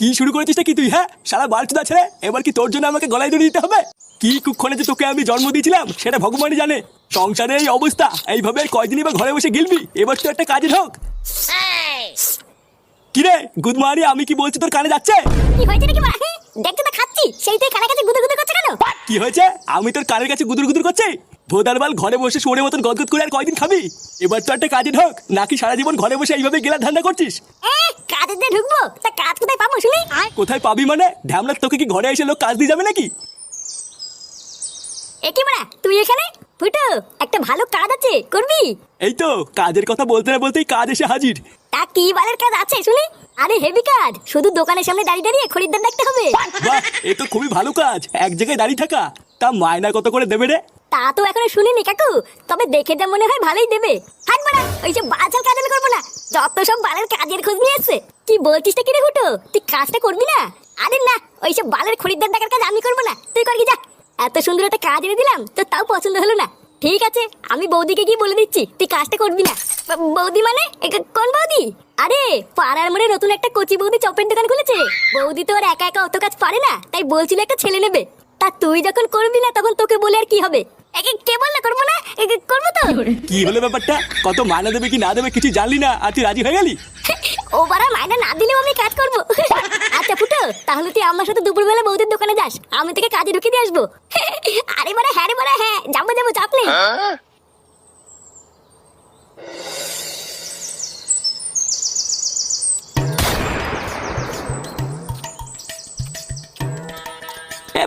কি শুরু করেছিস কি তুই হ্যাঁ? সারা বালচুদা ছেড়ে এবার কি তোর জন্য আমাকে গলায় দড়ি দিতে হবে? কি কুক্ষণে যে তোকে আমি জন্ম দিয়েছিলাম সেটা ভগবানই জানে। সংসারে এই অবস্থা এইভাবে কয়দিনই বা ঘরে বসে গিলবি? এবার তো একটা কাজে ঢোক। কিরে গুড মর্নিং আমি কি বলছি তোর কানে যাচ্ছে? কি হয়েছে নাকি দেখতে তো খাচ্ছি সেই তুই কানে কাছে গুদু গুদু করছে কেন? কি হয়েছে? আমি তোর কানের কাছে গুদুর গুদুর করছি? ভোদার বাল ঘরে বসে শোরে মতন গদগদ করে আর কয়দিন খাবি? এবার তো একটা কাজে ঢোক। নাকি সারা জীবন ঘরে বসে এইভাবে গেলা ধান্দা করছিস? এ কাজে ঢুকবো? তা কাজ কোথায় পাবো শুনি? কোথায় পাবি মানে? ঢ্যামলার তোকে কি ঘরে এসে লোক কাজ দিয়ে যাবে নাকি? এ কি বাড়া তুই এখানে? ফুটো একটা ভালো কাজ আছে করবি? এই তো কাজের কথা বলতে না বলতেই কাজ এসে হাজির। তা কি বালের কাজ আছে শুনি? আরে হেভি কাজ শুধু দোকানের সামনে দাঁড়িয়ে দাঁড়িয়ে খরিদ্দার দেখতে হবে। বাহ এ তো খুবই ভালো কাজ এক জায়গায় দাঁড়িয়ে থাকা। তা মায়না কত করে দেবে রে? তা তো এখনও শুনিনি, কাকু। তবে দেখে যা মনে হয় ভালোই দেবে। হাট বাড়া ওইসব বাচাল কাজ আমি করব না। যত সব বালের কাজের খোঁজ নিয়ে এসছে। কি বলছিস কি রে হুটো? তুই কাজটা করবি না? আরে না ওইসব বালের খরিদ্দার দেখার কাজ আমি করব না। তুই কর যা। এত সুন্দর একটা কাজ এনে দিলাম, তো তাও পছন্দ হলো না। ঠিক আছে, আমি বৌদিকে গিয়ে বলে দিচ্ছি, তুই কাজটা করবি না। বৌদি মানে? কোন বৌদি? আরে, পাড়ার মোড়ে নতুন একটা কচি বৌদি চপের দোকান খুলেছে। বৌদি তো আর একা একা অত কাজ পারে না, তাই বলছিল একটা ছেলে নেবে। তা তুই যখন করবি না, তখন তোকে বলে আর কি হবে? কে বললে? করব না? করব তো? কি হলো ব্যাপারটা? কত মায়না দেবে কি না দেবে কিছু জানলি না? আর তুই রাজি হয়ে গেলি? ও বারা মায়না না দিলেও আমি কাজ করব। আচ্ছা ফুটো তাহলে তুই আমার সাথে দুপুরবেলা বৌদির দোকানে যাস। আমি তোকে কাজে ঢুকিয়ে দিয়ে আসব। আরে বারা হ্যাঁ রে বারা হ্যাঁ। যাব যাব চাপ নেই।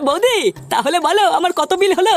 বৌদি তাহলে বলো আমার কত বিল হলো?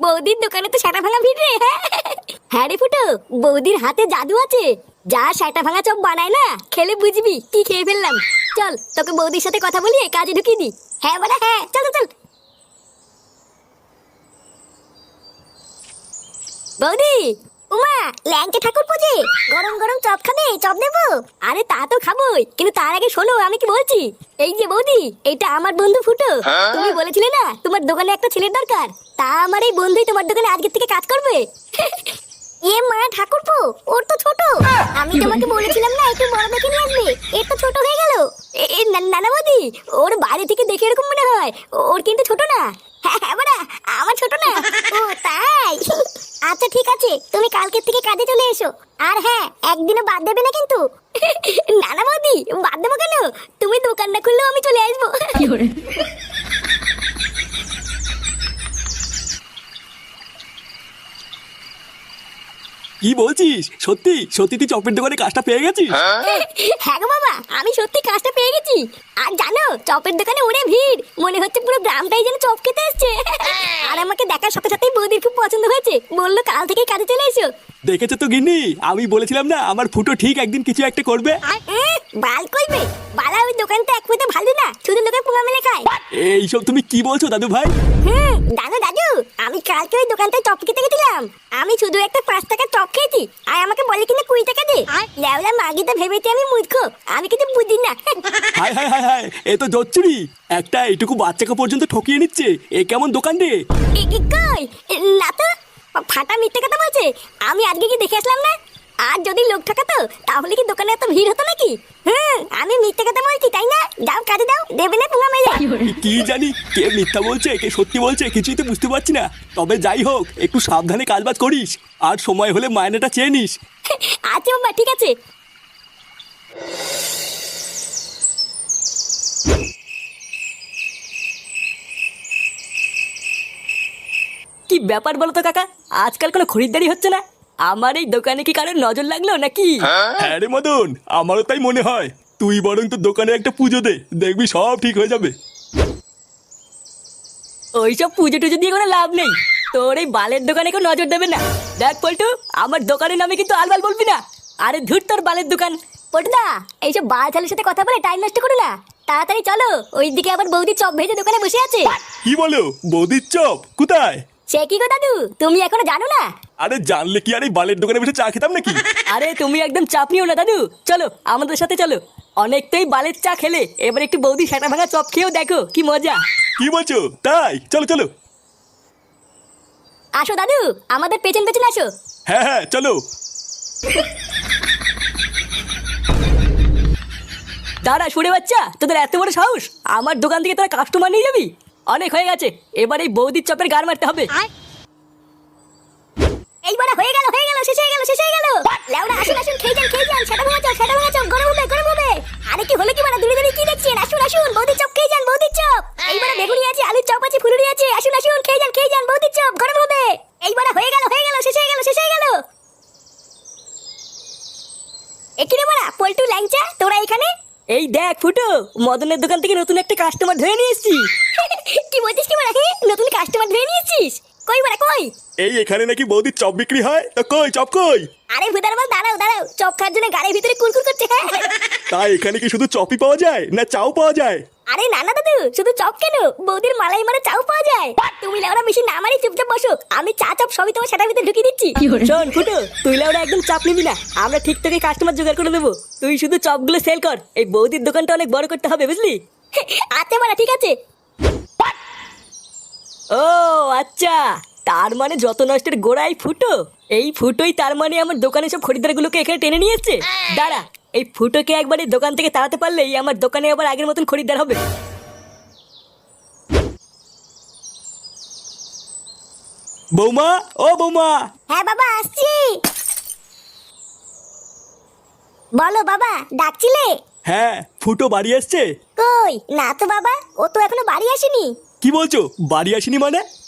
বৌদির দোকানে তো সাটা ভাঙা ভিড় রে। হ্যাঁ? রে ফুটো বৌদির হাতে জাদু আছে। যা সাটা ভাঙা চপ বানায় না খেলে বুঝবি কি খেয়ে ফেললাম। চল তোকে বৌদির সাথে কথা বলিয়ে কাজে ঢুকিয়ে দি হ্যাঁ বলে হ্যাঁ চল, চল। বৌদি উমা ল্যাংচা ঠাকুর পুজে। গরম গরম চপ খাবে চপ দেবো আরে তা তো খাবোই কিন্তু তার আগে শোনো আমি কি বলছি? এই যে বৌদি এটা আমার বন্ধু ফুটো। তুমি বলেছিলে না তোমার দোকানে একটা ছেলের দরকার। তা আমার এই বন্ধুই তোমার দোকানে আজকের থেকে কাজ করবে। এ মা ঠাকুরপো ওর তো ছোট। আমি তোমাকে বলেছিলাম না একটু বড় দেখে নিয়ে আসবে। এর তো ছোট হয়ে গেল। এ- নানা বৌদি ওর বাইরে থেকে দেখে এরকম মনে হয়। ওর কিন্তু ছোট না। হ্যাঁ হ্যাঁ আমার ছোট না। ও তাই। আচ্ছা ঠিক আছে। তুমি কালকের থেকে কাজে চলে এসো। আর হ্যাঁ একদিনও বাদ দেবে না কিন্তু। নানা বৌদি বাদ দেবো কেন? তুমি দোকানটা খুললেও আমি চলে আসব। কি বলছিস? সত্যি? সত্যি তুই চপের দোকানে কাজটা পেয়ে গেছিস? হ্যাঁ? গো বাবা আমি সত্যি কাজটা পেয়ে গেছি। আর জানো চপের দোকানে উড়ে ভিড়। মনে হচ্ছে পুরো গ্রামটাই যেন চপ খেতে এসছে। আর আমাকে দেখার সাথে সাথেই বৌদির খুব পছন্দ হয়েছে। বলল কাল থেকে কাজে চলে এসো। দেখেছ তো গিন্নি? আমি বলেছিলাম না আমার ফুটো ঠিক একদিন কিছু একটা করবে। বাল কইবে? বালা ওই দোকানটা এক পয়সা ভালো না শুধু লোকের পোঙা মেলে খায়। এইসব তুমি কি বলছো দাদু ভাই? হুম দাদু দাদু আমি কালকে ওই দোকানটায় চপ খেতে গেছিলাম। আমি শুধু একটা পাঁচ টাকার চপ খেয়েছি। আর আমাকে বলে কিনা কুড়ি টাকা দে। লেওলা মাগিটা ভেবেছি আমি মূর্খ। আমি কিছু বুঝি না। হাই হাই হাই হাই এ তো জচ্চুরি। একটা এইটুকু বাচ্চাকে পর্যন্ত ঠকিয়ে নিচ্ছে। এ কেমন দোকান রে? কই? এ, না তো। ফাটা মিথ্যে কথা বলছে। আমি আজকে কি দেখে আসলাম না? আর যদি লোক ঠকাতো তাহলে কি দোকানে এত ভিড় হতো নাকি? হুম আমি মিথ্যে কথা বলছি তাই না যাও কাজে দাও দেবে না পোঙা মেলে কি জানি? কে মিথ্যা বলছে কে সত্যি বলছে কিছুই তো বুঝতে পারছি না। তবে যাই হোক একটু সাবধানে কাজবাজ করিস আর সময় হলে মায়নাটা চেয়ে নিস। আচ্ছা বাবা ঠিক আছে। কি ব্যাপার বলো তো কাকা? আজকাল কোনো খরিদ্দারি হচ্ছে না? আমার এই দোকানে কি কারোর নজর লাগল নাকি? হ্যাঁ রে মদন আমারও তাই মনে হয়। তুই বরং তোর দোকানে একটা পুজো দে দেখবি সব ঠিক হয়ে যাবে। ওইসব পুজো টুজো দিয়ে কোনো লাভ নেই। তোর এই বালের দোকানে কেউ নজর দেবে না। দেখ পল্টু আমার দোকানের নামে কিন্তু আলবাল বলবি না। আরে ধুর তোর বালের দোকান। পটুদা এইসব বাল ছেলের সাথে কথা বলে টাইম নষ্ট করো না। তাড়াতাড়ি চলো ওইদিকে আবার বৌদি চপ ভেজে দোকানে বসে আছে। কি বলো? বৌদির চপ? কোথায়? সে কি গো দাদু? তুমি এখনও জানো না? আরে জানলে কি আর এই বালের দোকানে বসে চা খেতাম নাকি? আরে তুমি একদম চাপ নিও না দাদু। চলো আমাদের সাথে চলো। অনেকটাই বালের চা খেলে। এবার একটু বৌদি সেটা ভাঙা চপ খেয়েও দেখো কি মজা। কি বলছো? তাই? চলো চলো। আসো দাদু আমাদের পেছন পেছন আসো। হ্যাঁ হ্যাঁ চলো। দাঁড়া শুনে বাচ্চা তোদের এত বড় সাহস? আমার দোকান থেকে তোরা কাস্টমার নিয়ে যাবি? অনেক হয়ে গেছে। এবার এই বৌদির চপের গার মারতে হবে। এইবার হয়ে গেল হয়ে গেল শেষ হয়ে গেল শেষ হয়ে গেল। লেওড়া আসুন আসুন খেয়ে যান খেয়ে যান। সেটা ভাঙা চপ সেটা ভাঙা চপ গরম হবে গরম হবে। আরে কি হলো কি মানে দূরে দূরে কি দেখছেন? আসুন আসুন বৌদির চপ খেয়ে যান বৌদির চপ। এইবার বেগুনি আছে আলুর চপ আছে ফুলুরি আছে। আসুন আসুন খেয়ে যান খেয়ে যান বৌদির চপ গরম হবে। এইবার হয়ে গেল হয়ে গেল শেষ হয়ে গেল শেষ হয়ে গেল। এখানে বড়া পল্টু ল্যাংচা তোরা এখানে? এই দেখ ফুটো মদনের দোকান থেকে নতুন একটা কাস্টমার ধরে নিয়ে এসেছি কি বলছিস কি বড়া হে নতুন কাস্টমার ধরে নিয়েছিস কই বড়া কই এই এখানে নাকি বৌদির চপ বিক্রি হয়? তো কই চপ কই? আরে ভুদার বল দাঁড়াও দাঁড়াও চপ খাওয়ার জন্য গাড়ির ভিতরে কুরকুর করছে হ্যাঁ। তাই এখানে কি শুধু চপই পাওয়া যায় না চাও পাওয়া যায়? আরে না না দাদু শুধু চপ কেন? বৌদির মালাই মারা চাও পাওয়া যায়। তুমি লেওরা বেশি না মারি চুপচাপ বসো আমি চা চপ সবই তোমার সেটার ভিতরে ঢুকিয়ে দিচ্ছি। শোন ফুটো তুই ওরা একদম চাপ নিবি না আমরা ঠিক তোকে কাস্টমার জোগাড় করে দেবো। তুই শুধু চপগুলো সেল কর এই বৌদির দোকানটা অনেক বড় করতে হবে বুঝলি? আচ্ছা মারা ঠিক আছে। ও আচ্ছা। তার মানে যত নষ্টের গোড়াই ফুটো। এই ফুটোই তার মানে আমার দোকানে সব খরিদ্দারগুলোকে এখানে টেনে নিয়েছে দাঁড়া এই ফুটোকে একবার এই দোকান থেকে তাড়াতে পারলেই আমার দোকানে আবার আগের মতন খরিদ্দার হবে। বৌমা ও বৌমা। হ্যাঁ বাবা আসছি। বলো বাবা ডাকছিলে? হ্যাঁ ফুটো বাড়ি আসছে? কই? না তো বাবা ও তো এখনও বাড়ি আসেনি। কি বলছো বাড়ি আসেনি মানে?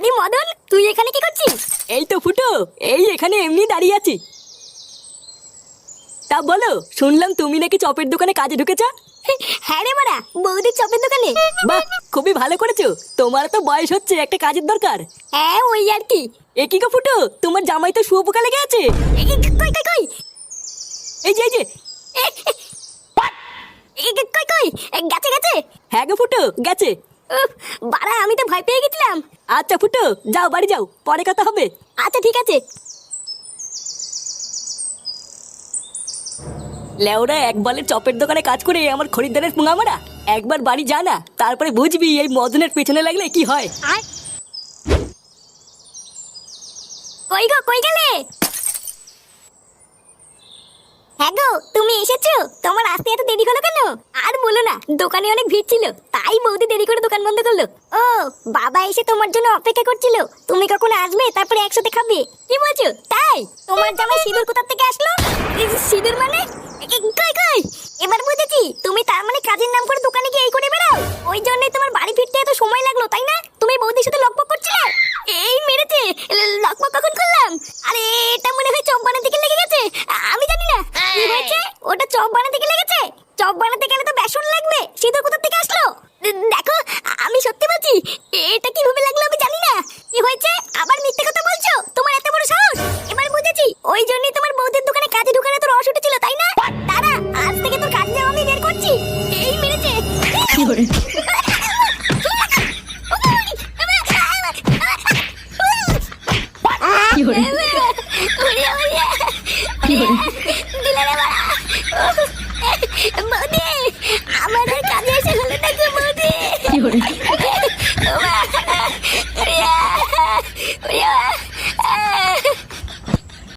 আরে মদন তুই এখানে কি করছিস? এই তো ফুটো এই এখানে এমনি দাঁড়িয়ে আছি। তা বলো শুনলাম তুমি নাকি চপের দোকানে কাজে ঢুকেছ? হ্যাঁ রে মারা বৌদির চপের দোকানে। বাহ খুবই ভালো করেছ। তোমার তো বয়স হচ্ছে একটা কাজের দরকার। হ্যাঁ ওই আর কি। এ কি গো ফুটো তোমার জামাই তো শুয়োপোকা লেগে আছে? কই কই কই? এই যে এই যে। কই কই? গেছে গেছে? হ্যাঁ গো ফুটো গেছে। বাড়া, আমি তো ভয় পেয়ে গেছিলাম। আচ্ছা ফুটো, যাও, বাড়ি যাও, পরে কথা হবে। আচ্ছা ঠিক আছে। লেওরা, এক বলের চপের দোকানে কাজ করে আমার খরিদ্দারের পুঙা মারা। একবার বাড়ি যা না, তারপরে বুঝবি এই মদনের পেছনে লাগলে কি হয়। কই গো, কই গেলে? হ্যাঁ গো, তুমি এসেছ? তোমার আসতে এত দেরি হলো কেন? আর বলো না, দোকানে অনেক ভিড় ছিল। তাই বৌদি দেরি করে দোকান বন্ধ করল। ও, বাবা এসে তোমার জন্য অপেক্ষা করছিল। তুমি কখন আসবে, তারপরে একসাথে খাবে। কি বলছো? তাই? তোমার জামাই সিঁদুর কোথা থেকে আসলো? সিঁদুর মানে? কই কই? এবার বুঝেছি, তুমি তার মানে কাজের নাম করে দোকানে গিয়ে এই করে বেড়াও। ওই জন্যই তোমার বাড়ি ফিরতে এত সময় লাগল, তাই না? তুমি বৌদির সাথে লকপক করছিলে? এই মেরেছে লকপক কখন করলাম? আরে, এটা মনে হয় বানাতে গিয়ে লেগে গেছে। আমি জানি না। কি হয়েছে? ওটা বানাতে গিয়ে লেগেছে চপ বানাতে গেলে তো বেসন লাগবে সিঁদুর কোথা থেকে আসলো দে- দেখো আমি সত্যি এটা কীভাবে লাগল আমি জানি না। কি হয়েছে? আবার মিথ্যে কথা বলছো? তোমার এত বড় সাহস? এবার বুঝেছি। ওই জন্যই তোমার বৌদির দোকানে কাজে ঢুকানো তোর অসুট ছিল তাই না? দাঁড়া আজ থেকে তোর কাজ যাওয়া আমি বের করছি। এই মেরেছে। কি হরে দিলে